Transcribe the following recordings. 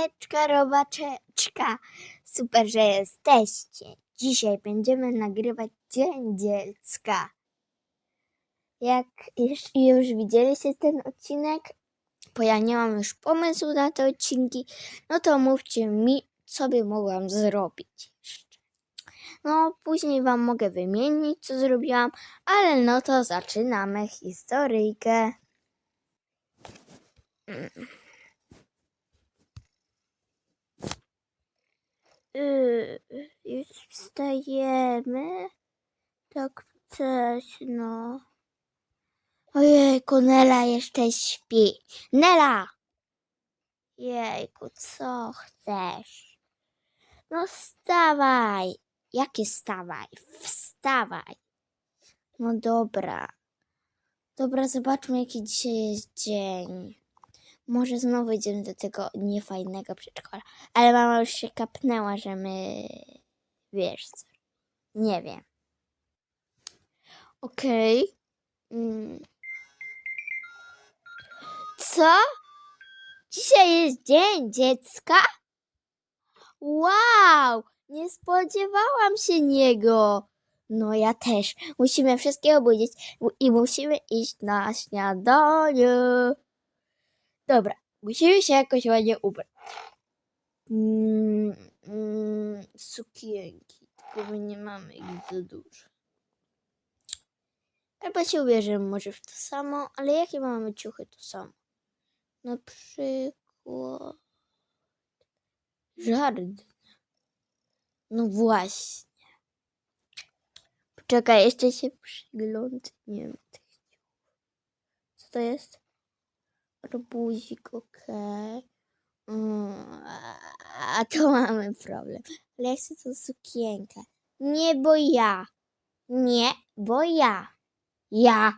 Robaczeczka, robaczeczka. Super, że jesteście. Dzisiaj będziemy nagrywać Dzień Dziecka. Jak już, już widzieliście ten odcinek, bo ja nie mam już pomysłu na te odcinki, no to mówcie mi, co by mogłam zrobić jeszcze. No, później wam mogę wymienić, co zrobiłam, ale no to zaczynamy historyjkę. Yy, już wstajemy. Tak coś, no. Ojejku, Nela jeszcze śpi. Nela! Jejku, co chcesz? No wstawaj. Jakie wstawaj? Wstawaj. No dobra. Dobra, zobaczmy, jaki dzisiaj jest dzień. Może znowu idziemy do tego niefajnego przedszkola. Ale mama już się kapnęła, że my... Wiesz co. Nie wiem. Okej. Mm. Co? Dzisiaj jest Dzień Dziecka? Wow! Nie spodziewałam się niego. No ja też. Musimy wszystkie obudzić i musimy iść na śniadanie. Dobra, musimy się jakoś ładnie ubrać. Mm, mm, sukienki, tylko my nie mamy ich za dużo. Albo się ubierzemy może w to samo, ale jakie mamy ciuchy to samo? Na przykład... Żardyn. No właśnie. Poczekaj, jeszcze się ciuchów. Co to jest? Arbuzik, okej. Mm, A to mamy problem. Ale ja chcę tą sukienkę. Nie, bo ja. Nie, bo ja. Ja.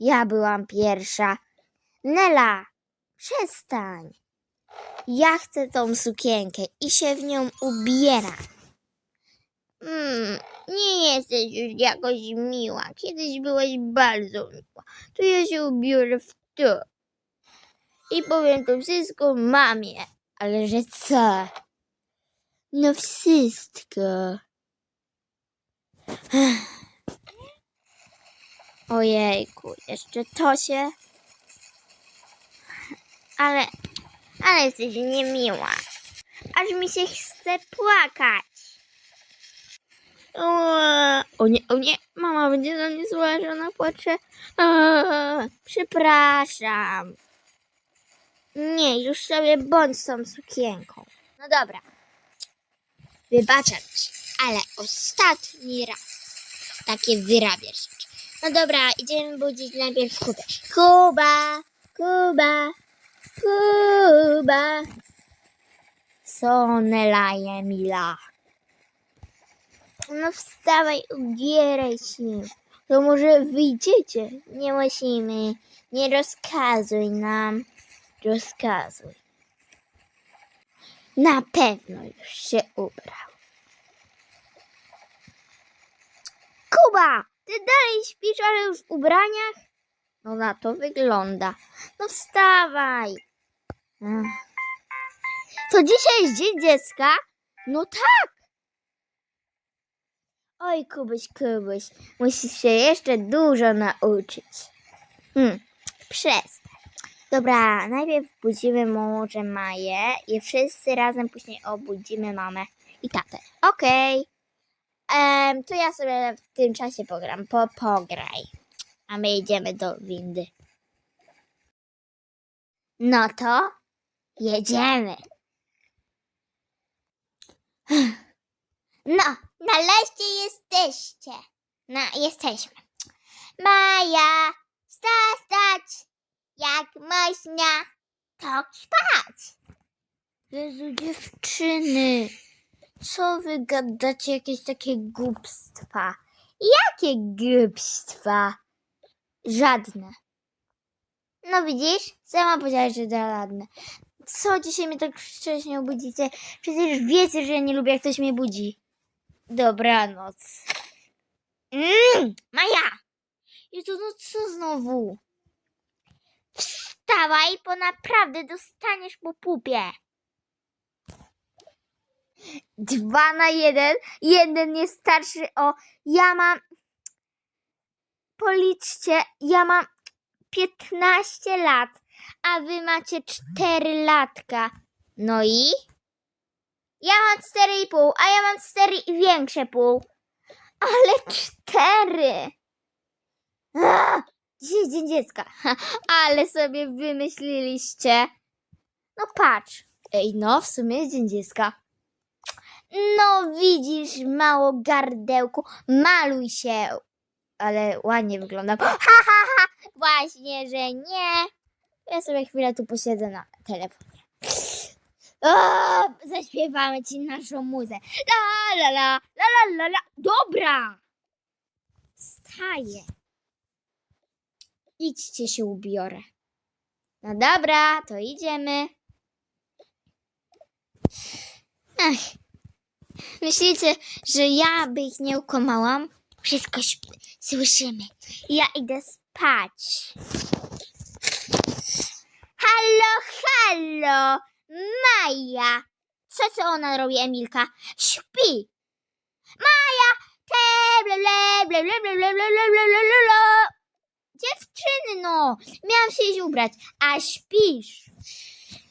Ja byłam pierwsza. Nela, przestań. Ja chcę tą sukienkę i się w nią ubieram. Mm, nie jesteś już jakoś miła. Kiedyś byłaś bardzo miła. To ja się ubiorę w to. I powiem to wszystko mamie. Ale że co? No wszystko. Ojejku, jeszcze to się. Ale, ale jesteś niemiła. Aż mi się chce płakać. O, o nie, o nie, mama będzie na mnie zła, że ona płacze. Przepraszam. Nie, już sobie bądź tą sukienką. No dobra. Wybaczam ci, ale ostatni raz takie wyrabiasz. No dobra, idziemy budzić najpierw Kubę. Kuba, Kuba, Kuba. Co Mila? No wstawaj, ubieraj się. To może wyjdziecie? Nie musimy. Nie rozkazuj nam. Rozkazuj. Na pewno już się ubrał. Kuba! Ty dalej śpisz, ale już w ubraniach? No na to wygląda. No wstawaj. To dzisiaj jest Dzień Dziecka? No tak. Oj, Kubuś, Kubuś, musisz się jeszcze dużo nauczyć. Hmm, przestań. Dobra, najpierw budzimy może Maję i wszyscy razem później obudzimy mamę i tatę. Okej. Em, to ja sobie w tym czasie pogram. Po, pograj. A my idziemy do windy. No to jedziemy. No, nareszcie jesteście. No, jesteśmy. Maja, wstać. Jak można, to spać. Jezu, dziewczyny, co wy gadacie jakieś takie głupstwa? Jakie głupstwa? Żadne. No widzisz, sama powiedziałaś, że żadne. Co dzisiaj mnie tak wcześnie obudzicie? Przecież wiecie, że ja nie lubię, jak ktoś mnie budzi. Dobranoc. Mmm, Maja! I to no co znowu? Wstawaj, bo naprawdę dostaniesz po pupie. Dwa na jeden. Jeden jest starszy o... Ja mam... Policzcie, ja mam 15 lat, a wy macie 4 latka. No i? Ja mam 4,5, a ja mam 4 i większe pół. Ale 4! Dzisiaj dzień dziecka. Ale sobie wymyśliliście. No patrz. Ej, no w sumie jest dzień dziecka. No widzisz, mało gardełku, maluj się. Ale ładnie wyglądam. Ha, ha, ha. Właśnie, że nie. Ja sobie chwilę tu posiedzę na telefonie. O, zaśpiewamy ci naszą muzę. La, la, la, la, la, la, la. Dobra. Staję. Idźcie się ubiorę. No dobra, to idziemy. Ach. Myślicie, że ja by ich nie ukłamałam? Wszystko słyszymy. Ja idę spać. Halo, halo! Maja! Co, co ona robi, Emilka? Śpi! Maja! Te, ble, ble, ble, ble, ble, ble, ble, ble, ble, ble, ble, ble. Dziewczyny, no! Miałam się iść ubrać, a śpisz.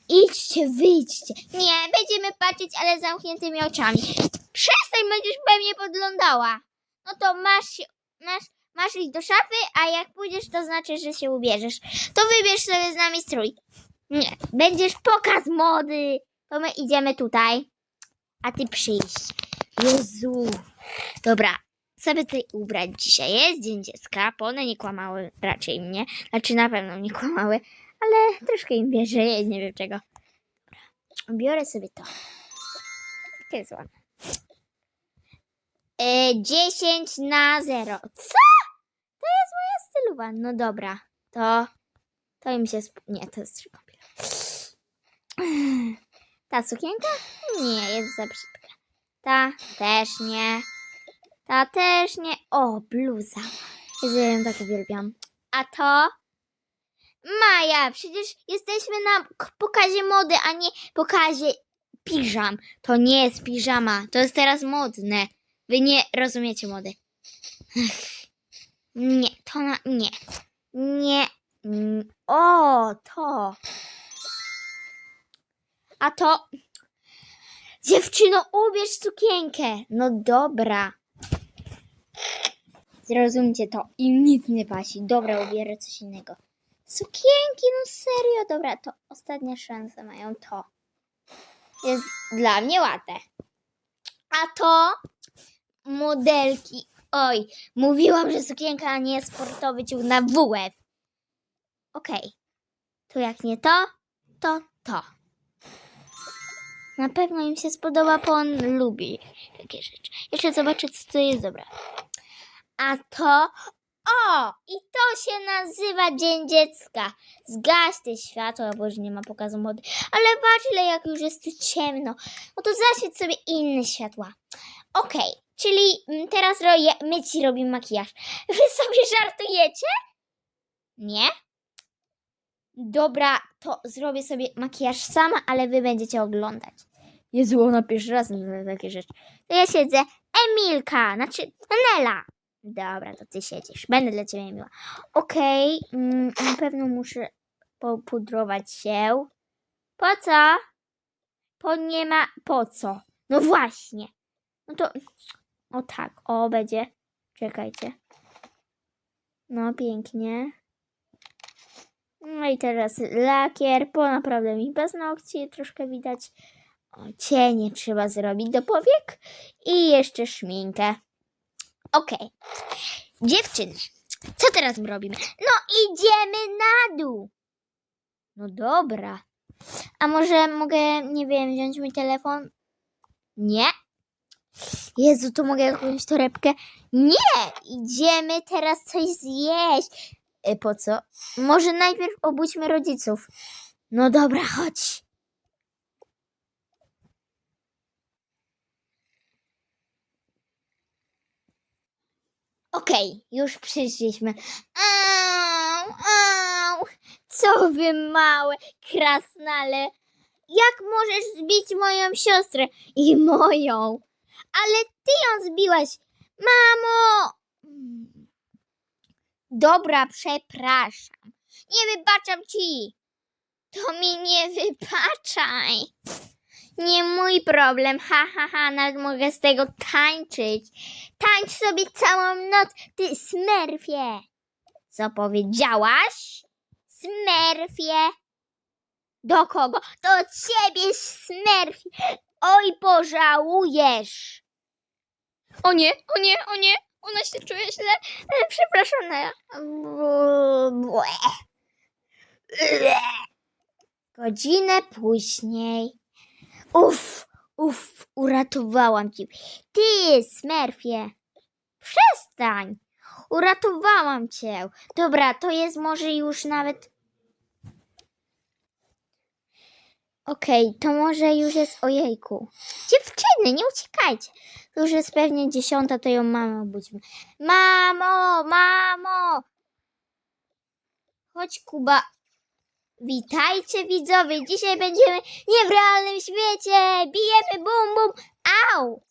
Idźcie, wyjdźcie. Nie, będziemy patrzeć, ale zamkniętymi oczami. Przestań, będziesz pewnie podglądała. No to masz, masz, masz iść do szafy, a jak pójdziesz, to znaczy, że się ubierzesz. To wybierz sobie z nami strój. Nie, będziesz pokaz mody. To my idziemy tutaj, a ty przyjść. Jezu. Dobra, sobie tutaj ubrać dzisiaj. Jest Dzień Dziecka, bo one nie kłamały raczej mnie. Znaczy na pewno nie kłamały, ale troszkę im wierzę, ja nie wiem czego. Biorę sobie to. Takie jest ładne. E, 10 na 0. Co? To jest moja stylowa. No dobra, to to im się... Sp- nie, to jest kąpiel. Ta sukienka? Nie, jest za brzydka. Ta też nie. Ta też nie. O, bluza. Ja ją tak uwielbiam. A to? Maja, przecież jesteśmy na pokazie mody, a nie pokazie piżam. To nie jest piżama, to jest teraz modne. Wy nie rozumiecie mody. Nie, to na... nie. Nie. O, to. A to... Dziewczyno, ubierz sukienkę. No dobra. Zrozumcie to. Im nic nie pasi. Dobra, ubierę coś innego. Sukienki, no serio. Dobra, to ostatnia szansa mają to. Jest dla mnie ładne. A to modelki. Oj, mówiłam, że sukienka, nie sportowy ciuch na WF. Okej. To jak nie to, to to. Na pewno im się spodoba, bo on lubi takie rzeczy. Jeszcze zobaczę, co to jest dobra. A to. O! I to się nazywa Dzień Dziecka. Zgaś te światła, bo już nie ma pokazu mody. Ale patrz, ile jak już jest tu ciemno. No to zaświeć sobie inne światła. Okej, czyli mm, teraz roję, my ci robimy makijaż. Wy sobie żartujecie? Nie? Dobra, to zrobię sobie makijaż sama, ale wy będziecie oglądać. Jezu, ona pierwszy raz nazywa takie rzeczy. To ja siedzę. Emilka, znaczy Nela. Dobra, to ty siedzisz. Będę dla ciebie miła. Okej, mm, na pewno muszę popudrować się. Po co? Po nie ma po co. No właśnie. No to. O tak, o będzie. Czekajcie. No pięknie. No i teraz lakier, bo naprawdę mi paznokcie troszkę widać. O, cienie trzeba zrobić do powiek i jeszcze szminkę. Okej. Dziewczyny, co teraz robimy? No idziemy na dół. No dobra. A może mogę, nie wiem, wziąć mój telefon? Nie. Jezu, tu mogę jakąś torebkę? Nie! Idziemy teraz coś zjeść. E, po co? Może najpierw obudźmy rodziców. No dobra, chodź. Okej, już przyszliśmy. Au, au, co wy małe krasnale. Jak możesz zbić moją siostrę i moją? Ale ty ją zbiłaś. Mamo! Dobra, przepraszam. Nie wybaczam ci. To mi nie wybaczaj. Nie mój problem. Ha, ha, ha. Nawet mogę z tego tańczyć. Tańcz sobie całą noc, ty smerfie. Co powiedziałaś? Smerfie. Do kogo? Do ciebie, smerfie. Oj, pożałujesz. O nie, o nie, o nie. Ona się czuje źle. E, Przepraszam. Ble. Godzinę później. Uff, uff, uratowałam cię. Ty, smerfie. Przestań. Uratowałam cię. Dobra, to jest może już nawet. Okej, to może już jest ojejku. Dziewczyny, nie uciekajcie. To już jest pewnie dziesiąta, to ją mamę obudźmy. Mamo, mamo! Chodź, Kuba. Witajcie widzowie, dzisiaj będziemy nie w realnym świecie. Bijemy bum bum. Au!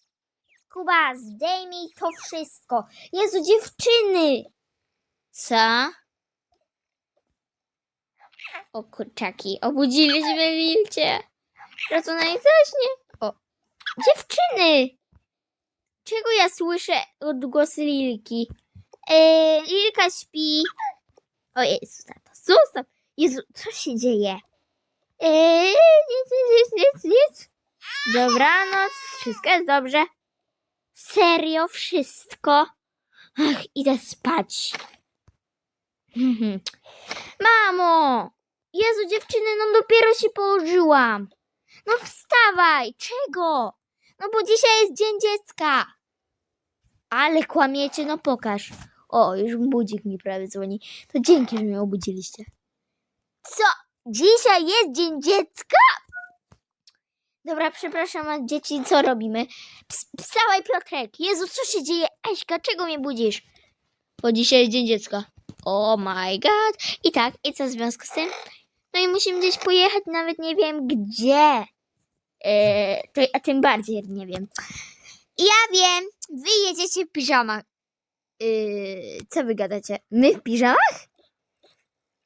Kuba, zdejmij to wszystko. Jezu, dziewczyny! Co? O kurczaki, obudziliśmy Lilcie. Teraz ona nie zaśnie. O, dziewczyny! Czego ja słyszę odgłos Lilki? Eee, Lilka śpi. O Jezu, zostaw. Jezu, co się dzieje? Eee, nic, nic, nic, nic, nic. Dobranoc, wszystko jest dobrze. Serio, wszystko? Ach, idę spać. Mhm. Mamo! Jezu, dziewczyny, no dopiero się położyłam. No wstawaj! Czego? No bo dzisiaj jest Dzień Dziecka. Ale kłamiecie, no pokaż. O, już budzik mi prawie dzwoni. To dzięki, że mnie obudziliście. Co? Dzisiaj jest Dzień Dziecka? Dobra, przepraszam, dzieci, co robimy? Ps- Wstawaj, Piotrek! Jezu, co się dzieje? Eśka, czego mnie budzisz? Bo dzisiaj jest Dzień Dziecka. Oh my god. I tak, i co w związku z tym? No i musimy gdzieś pojechać, nawet nie wiem gdzie. Eee, to, a tym bardziej nie wiem. Ja wiem, wy jedziecie w piżamach. Yy, co wy gadacie? My w piżamach?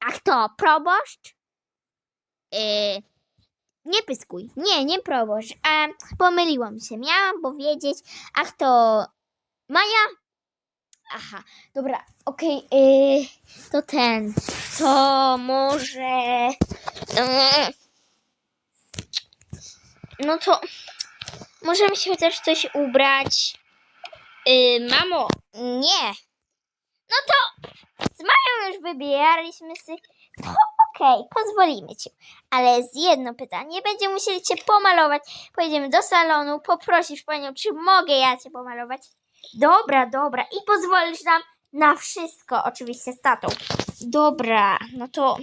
A kto? Proboszcz? Yy, nie pyskuj. Nie, nie proboszcz. E, pomyliłam się. Miałam powiedzieć, a kto? Maja? Aha, dobra, okej. yy, to ten. To może. yy, no to. Możemy się chociaż coś ubrać. Yy, mamo, nie. No to z Mają już wybieraliśmy się. To okej, pozwolimy ci. Ale z jedno pytanie. Będziemy musieli cię pomalować. Pojedziemy do salonu, poprosisz panią, czy mogę ja cię pomalować. Dobra, dobra. I pozwolisz nam na wszystko, oczywiście z tatą. Dobra, no to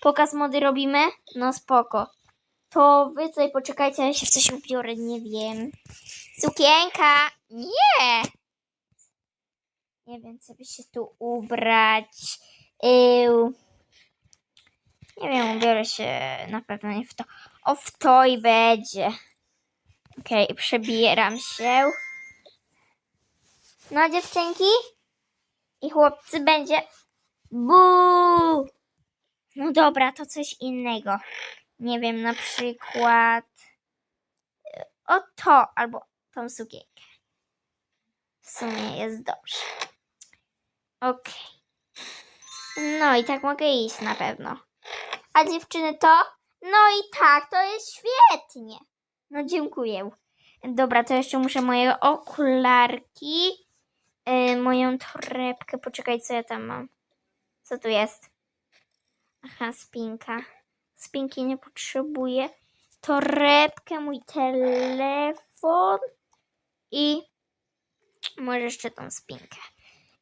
pokaz mody robimy? No spoko. To wy tutaj poczekajcie, ja się w coś ubiorę, nie wiem. Sukienka! Nie! Nie wiem, co by się tu ubrać. Yy, nie wiem, ubiorę się na pewno nie w to. O, w to i będzie. Okej, przebieram się. No, dziewczynki i chłopcy będzie. Bu! No dobra, to coś innego. Nie wiem, na przykład. e, O to, albo tą sukienkę. W sumie jest dobrze. Okej. No i tak mogę iść na pewno. A dziewczyny to? No i tak, to jest świetnie. No dziękuję. Dobra, to jeszcze muszę moje okularki, yy, moją torebkę. Poczekaj, co ja tam mam. Co tu jest? Aha, spinka. Spinki nie potrzebuję. Torebkę, mój telefon i może jeszcze tą spinkę.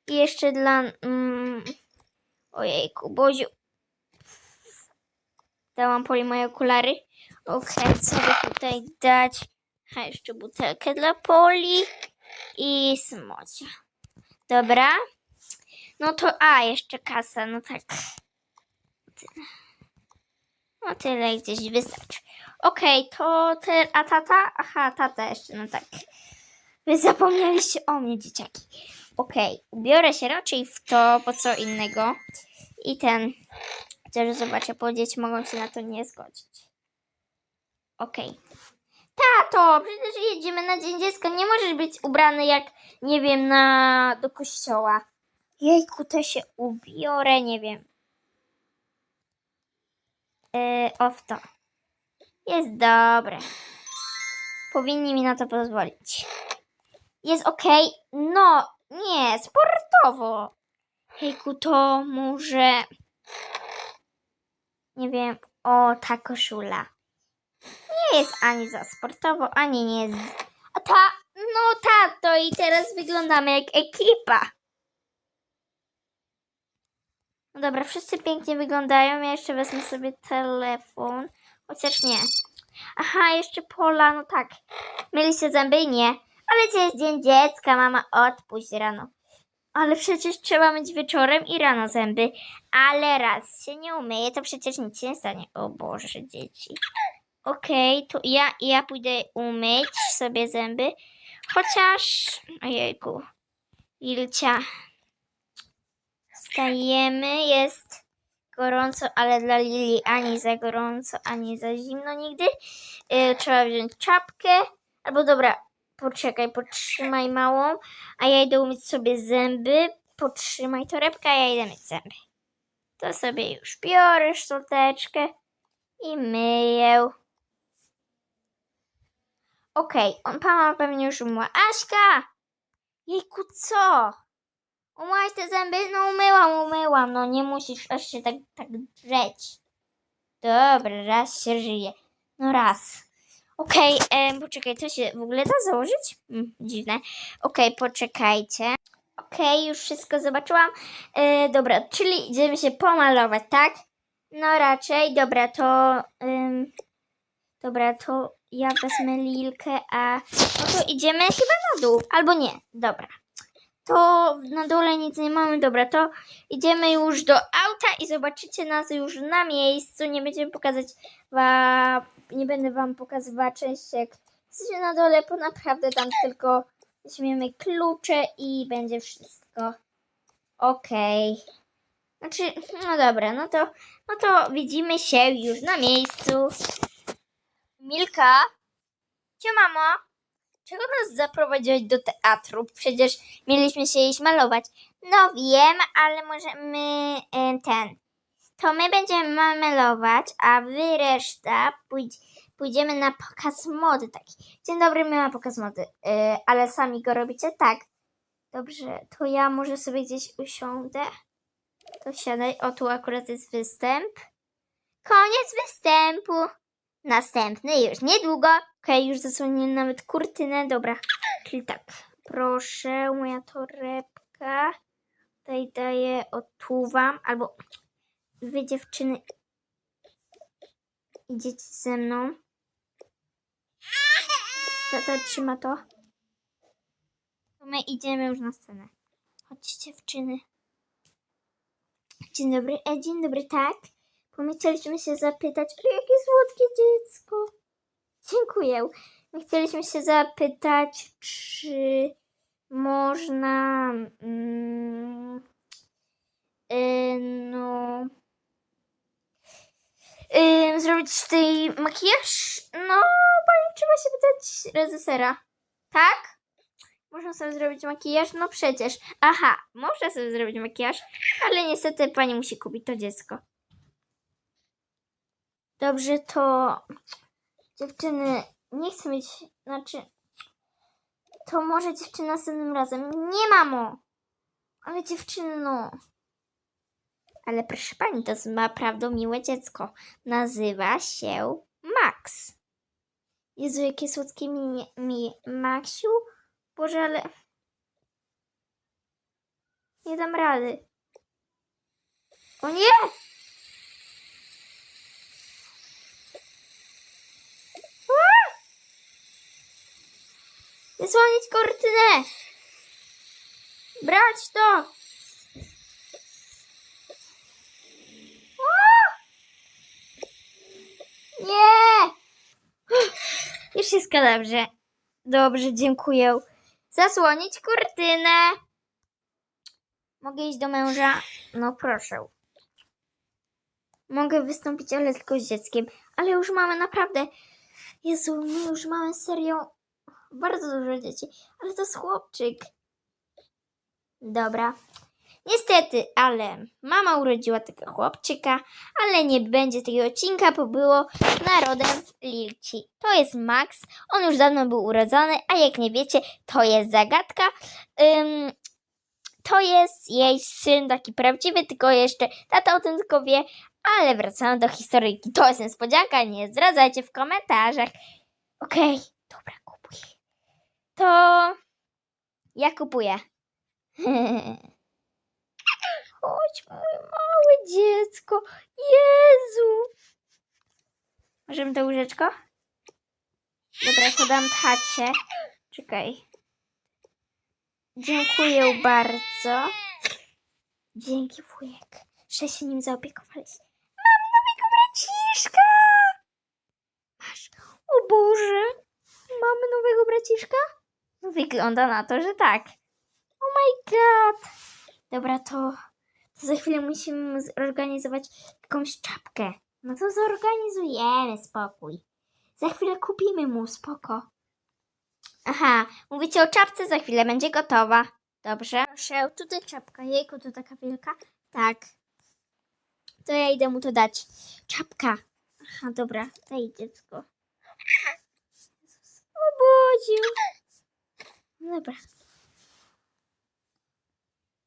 I jeszcze dla... Mm, ojejku, Boziu. Dałam Poli moje okulary. Okej, co by tutaj dać? A jeszcze butelkę dla Poli i smocia. Dobra. No to, a, jeszcze kasa, no tak. No tyle gdzieś wystarczy. Okej, to te, a tata? Aha, tata jeszcze, no tak. Wy zapomnieliście o mnie, dzieciaki. Okej, ubiorę się raczej w to, po co innego. I ten, też zobaczę, bo dzieci mogą się na to nie zgodzić. Okej. Tato, przecież jedziemy na Dzień Dziecka, nie możesz być ubrany jak, nie wiem, na, do kościoła. Jejku, to się ubiorę, nie wiem. Yy, o to. Jest dobre. Powinni mi na to pozwolić. Jest okej? No, nie, sportowo. Hejku, to może... Nie wiem, o, ta koszula. Nie jest ani za sportowo, ani nie jest... A ta, no tato, i teraz wyglądamy jak ekipa. No dobra, wszyscy pięknie wyglądają. Ja jeszcze wezmę sobie telefon. Chociaż nie. Aha, jeszcze Pola, no tak. Myliście zęby? Nie. Ale dzisiaj jest dzień dziecka, mama, odpuść rano. Ale przecież trzeba myć wieczorem i rano zęby. Ale raz się nie umyje, to przecież nic się nie stanie. O Boże, dzieci. Okej, to ja, ja pójdę umyć sobie zęby. Chociaż... Ojejku. Ilcia. Wstajemy, jest gorąco, ale dla Lili ani za gorąco, ani za zimno nigdy. Yy, trzeba wziąć czapkę. Albo dobra, poczekaj, potrzymaj małą, a ja idę umyć sobie zęby. Potrzymaj torebkę, a ja idę myć zęby. To sobie już biorę szczoteczkę i myję. Okej, on mama pewnie już umyła. Aśka! Jejku, co? Umyłaś te zęby? No umyłam, umyłam. No nie musisz aż się tak, tak drzeć. Dobra, raz się żyje. No raz. Okej, em, poczekaj, to się w ogóle da założyć? Mm, dziwne. Okej, poczekajcie. Okej, już wszystko zobaczyłam. E, dobra, czyli idziemy się pomalować, tak? No raczej, dobra, to... em, dobra, to ja wezmę Lilkę, a... No to idziemy chyba na dół, albo nie. Dobra. To na dole nic nie mamy, dobra, to idziemy już do auta i zobaczycie nas już na miejscu. Nie będziemy pokazać wam, nie będę wam pokazywała części jak jesteśmy na dole, bo naprawdę tam tylko weźmiemy klucze i będzie wszystko. Okej. Znaczy, no dobra, no to, no to widzimy się już na miejscu. Milka? Cio, mamo? Czego nas zaprowadziłeś do teatru? Przecież mieliśmy się iść malować. No wiem, ale możemy e, ten. To my będziemy malować, a wy reszta pójdź, pójdziemy na pokaz mody taki. Dzień dobry, my na pokaz mody. E, ale sami go robicie? Tak. Dobrze, to ja może sobie gdzieś usiądę. To siadaj. O, tu akurat jest występ. Koniec występu. Następny już niedługo. Okej, już zasłoniłem nawet kurtynę. Dobra, czyli tak. Proszę, moja torebka. Tutaj daję, otuwam. Albo wy dziewczyny idziecie ze mną. Tata trzyma to. My idziemy już na scenę. Chodźcie dziewczyny. Dzień dobry. E, dzień dobry, tak? Bo my chcieliśmy się zapytać, o jakie słodkie dziecko. Dziękuję. My chcieliśmy się zapytać, czy można mm, y, no y, zrobić tej makijaż? No, pani trzeba się pytać reżysera. Tak? Można sobie zrobić makijaż? No przecież. Aha, można sobie zrobić makijaż, ale niestety pani musi kupić to dziecko. Dobrze, to dziewczyny, nie chcę mieć, znaczy, to może dziewczyna następnym razem. Nie, mamo! Ale dziewczyny, no. Ale proszę pani, to jest naprawdę miłe dziecko. Nazywa się Max. Jezu, jakie słodkie mi, mi Maksiu. Boże, ale... Nie dam rady. O nie! Wysłonić kortynę! Brać to! O! Nie! Już wszystko dobrze. Dobrze, dziękuję. Zasłonić kurtynę. Mogę iść do męża? No proszę. Mogę wystąpić, ale tylko z dzieckiem. Ale już mamy naprawdę. Jezu, my już mamy serio bardzo dużo dzieci. Ale to jest chłopczyk. Dobra. Niestety, ale mama urodziła tego chłopczyka, ale nie będzie tego odcinka, bo było narodem Lilci. To jest Max, on już dawno był urodzony, a jak nie wiecie, to jest zagadka. To jest jej syn, taki prawdziwy, tylko jeszcze tata o tym tylko wie, ale wracamy do historyjki. To jest niespodzianka, nie zdradzajcie w komentarzach. Okej, dobra, kupuję. To ja kupuję. Chodź, moje małe dziecko. Jezu. Możemy to łóżeczko? Dobra, to dam tacie. Czekaj. Dziękuję bardzo. Dzięki, wujek, że się nim zaopiekowaliście. Mamy nowego braciszka! Masz. O Boże. Mamy nowego braciszka? Wygląda na to, że tak. Oh my god. Dobra, to za chwilę musimy zorganizować jakąś czapkę. No to zorganizujemy, spokój. Za chwilę kupimy mu, spoko. Aha, mówicie o czapce, za chwilę będzie gotowa. Dobrze. Proszę, tutaj czapka. Jejku, to taka wielka. Tak. To ja idę mu to dać. Czapka. Aha, dobra. Daj dziecko. Obudził. No Dobra.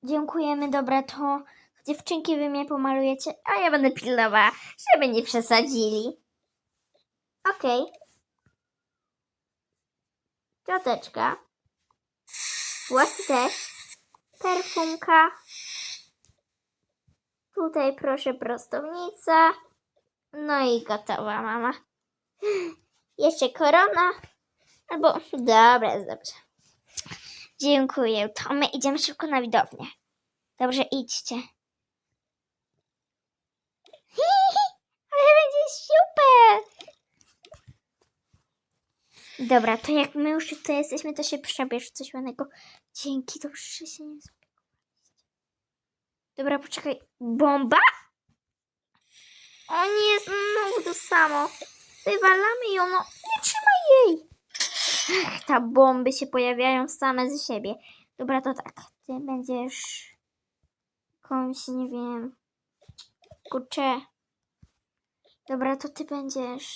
Dziękujemy, dobra, to dziewczynki wy mnie pomalujecie, a ja będę pilnowała, żeby nie przesadzili. Okej. Cioteczka. Włosy też. Perfumka. Tutaj proszę prostownica. No i gotowa mama. Jeszcze korona. Albo, dobra, jest dobrze. Dziękuję. To my idziemy szybko na widownię. Dobrze, idźcie. Ale będzie super! Dobra, to jak my już tutaj jesteśmy, to się przebierz coś ładnego. Dzięki, dobrze, że się nie. Dobra, poczekaj. Bomba? O nie, znowu to samo. Wywalamy ją, no nie trzymaj jej. Ach, ta bomby się pojawiają same ze siebie. Dobra, to tak. Ty będziesz jakąś, nie wiem. Kurczę. Dobra, to ty będziesz.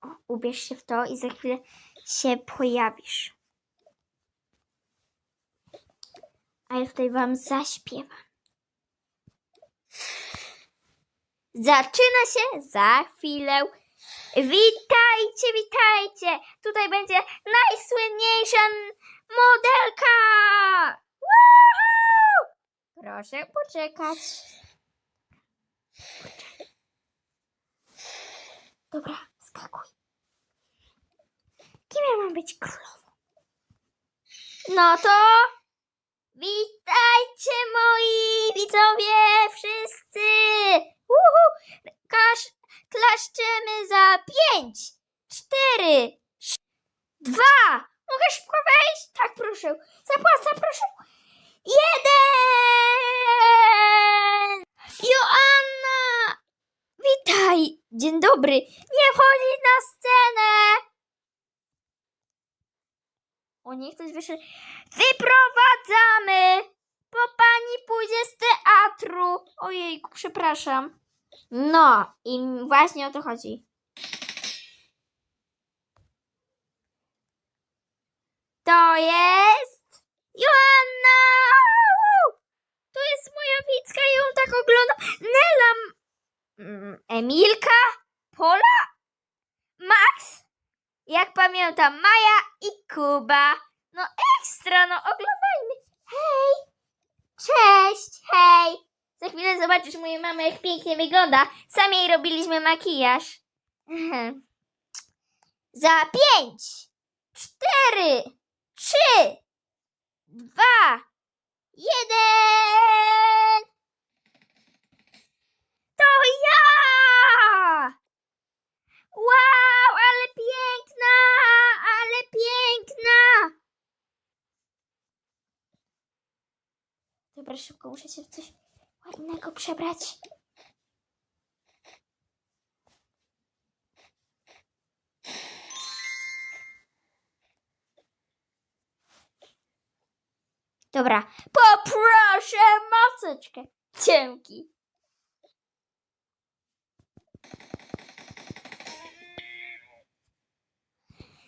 O, ubierz się w to i za chwilę się pojawisz. A ja tutaj wam zaśpiewam. Zaczyna się za chwilę. Witajcie, witajcie! Tutaj będzie najsłynniejsza modelka! Woohoo! Proszę poczekać. Dobra, skakuj. Kim ja mam być królową? No to witajcie moi widzowie wszyscy! Uhu! Każ, klaszczemy za pięć, cztery, dwa. Mogę szybko wejść? Tak, proszę. Zapłacę, proszę. Jeden! Joanna! Witaj! Dzień dobry. Nie wchodzić na scenę! O, niech ktoś wyszedł. Wyprowadzamy! Bo pani pójdzie z teatru. Ojejku, przepraszam. No, i właśnie o to chodzi. To jest Joanna! To jest moja Wicka i ją tak oglądam. Nela! Mm, Emilka? Pola? Max? Jak pamiętam, Maja i Kuba. No ekstra, no oglądajmy. Hej! Cześć, hej! Za chwilę zobaczysz moją mamę, jak pięknie wygląda. Sami jej robiliśmy makijaż. Za pięć, cztery, trzy, dwa, jeden. To ja! Wow, ale piękna, ale piękna. Dobra, szybko muszę się w coś ładnego przebrać. Dobra, poproszę maseczkę. Dzięki.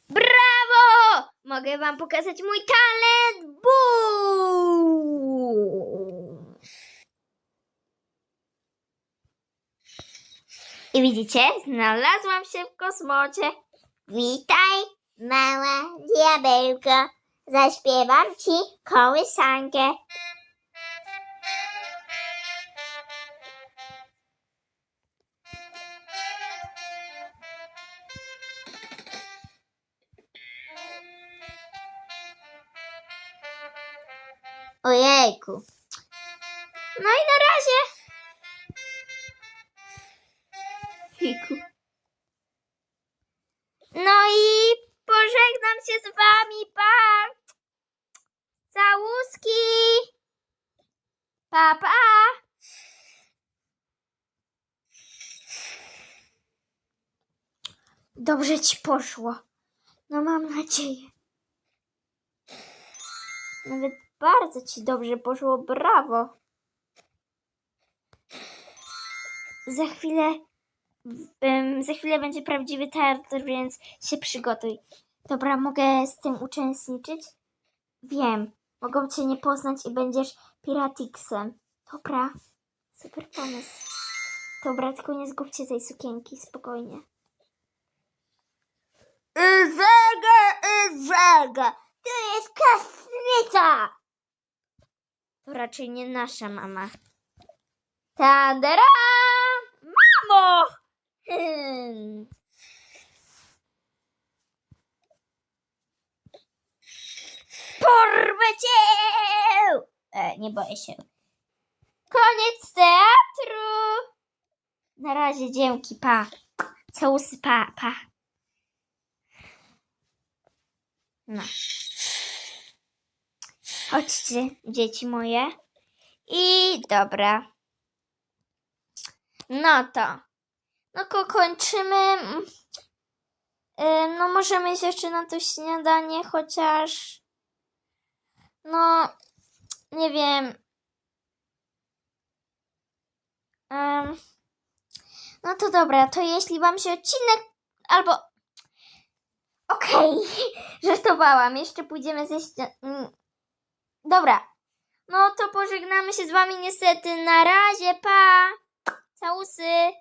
Brawo! Mogę wam pokazać mój talent. Bum! I widzicie, znalazłam się w kosmocie. Witaj, mała diabełko. Zaśpiewam ci kołysankę. Ojejku. No i na razie. Hiku. No i pożegnam się z wami, pa! Całuski! Pa, pa! Dobrze ci poszło. No mam nadzieję. Nawet bardzo ci dobrze poszło, brawo. Za chwilę, em, za chwilę będzie prawdziwy teatr, więc się przygotuj. Dobra, mogę z tym uczestniczyć? Wiem, mogą cię nie poznać i będziesz piratiksem. Dobra, super pomysł. Dobra, tylko nie zgubcie tej sukienki, spokojnie. Uwaga, uwaga! To jest kasnica! To raczej nie nasza mama. Tadara! Mamo! Porwę cię! E, nie boję się. Koniec teatru! Na razie, dzięki, pa. Całusy, pa, pa. No. Chodźcie, dzieci moje. I dobra. No to. No ko kończymy. Y, No możemy iść jeszcze na to śniadanie, chociaż. No. Nie wiem. Em, no to dobra, to jeśli Wam się odcinek albo. Okej, żartowałam. Jeszcze pójdziemy ze Dobra. No to pożegnamy się z Wami niestety. Na razie, pa! Całusy!